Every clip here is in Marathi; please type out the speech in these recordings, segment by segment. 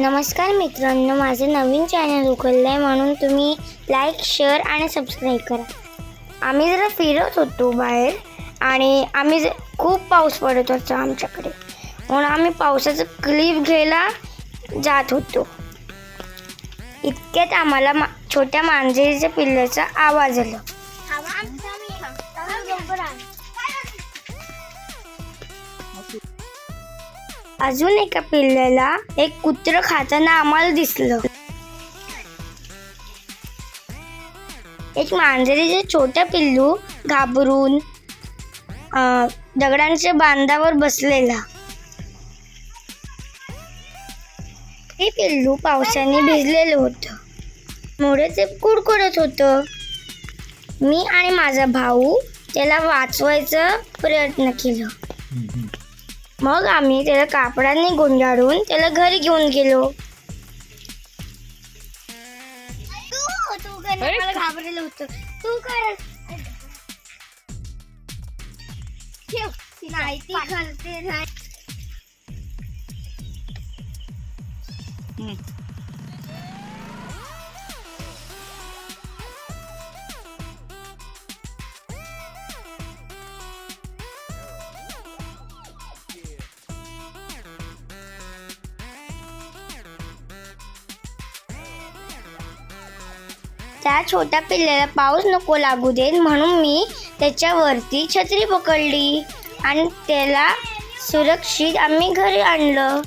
नमस्कार मित्रांनो माझं नवीन चॅनल उघडलं आहे म्हणून तुम्ही लाईक शेअर आणि सबस्क्राईब करा. आम्ही जरा फिरत होतो बाहेर आणि आम्ही ज- खूप पाऊस पडत होता आमच्याकडे. म्हणून आम्ही पावसाचं क्लिप घ्यायला जात होतो. इतक्यात आम्हाला मा छोट्या मांजरीच्या पिल्लाचा आवाज आला. अजून एका पिल्ल्याला एक कुत्र खाताना आम्हाला दिसलं. एक मांजरीचे छोटा पिल्लू घाबरून दगडांच्या बांधावर बसलेला. हे पिल्लू पावसाने भिजलेलं होतं. मुळे ते कुडकुडत होतं. मी आणि माझा भाऊ त्याला वाचवायचा प्रयत्न केला. मग आम्ही त्याला कापडाने गुंडाळून त्याला घरी घेऊन गेलो. तू तू कर. मला घाबरलेलं होतं. तू कर. नाही ती करते नाही. त्या छोट्या पिल्ल्याला पाऊस नको लागू देत म्हणून मी त्याच्यावरती छत्री पकडली. आणि त्याला सुरक्षित आम्ही घरी आणलं.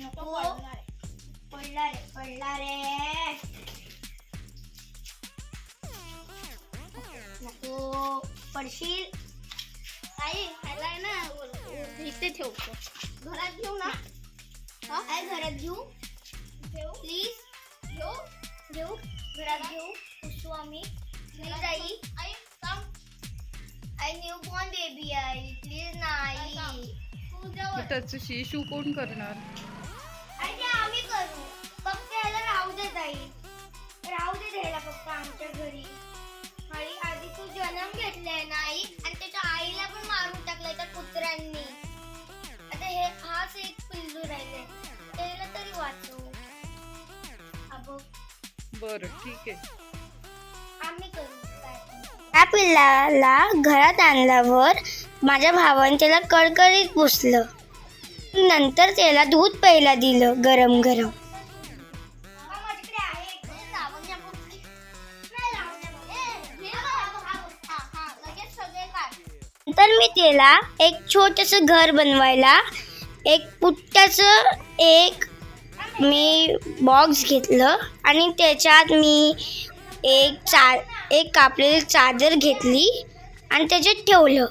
नको पडला रे पडला रे नको पडशील आई ह्याला आहे ना इथे ठेवतो घरात घेऊ ना काय घरात घेऊ घेऊ प्लीज़ घेऊ घेऊ घरात घेऊ पुसू आम्ही प्लीज़ आई आई आई न्यू बॉर्न बेबी आई प्लीज ना आई त्याचं शिशू कोण करणार? आई ते आम्ही करू. फक्त याला राहू दे ताई. राहू दे द्यायला फक्त आमच्या घरी. आई आधी तू जन्म घेतलाय ना आई आणि त्याच्या आईला पण मारून टाकलंय त्या कुत्र्यांनी. आता हे हाच एक पिल्लू राहिलंय. त्याला तरी वाचव. अबो. बरं ठीक आहे. आम्ही करू. त्या पिल्लाला घरात आणल्यावर माझ्या भावाने त्याला कडकडीत पुसलं. नंतर त्याला दूध प्यायला दिलं गरम गरम. नंतर मी त्याला एक छोटस घर बनवायला एक पुट्ट्याचं एक मी बॉक्स घेतलं आणि त्याच्यात मी एक चार एक कापलेली चादर घेतली आणि त्याच्यात ठेवलं.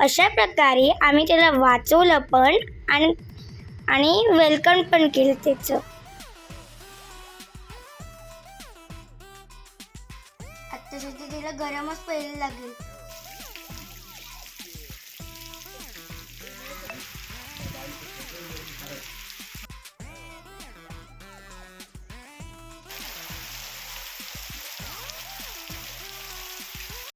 अशा प्रकारे आम्ही त्याला वाचवलं पण आणि आणि वेलकम पण केलं त्याचं. आत्तासाठी तिला गरमच पहिले लागेल.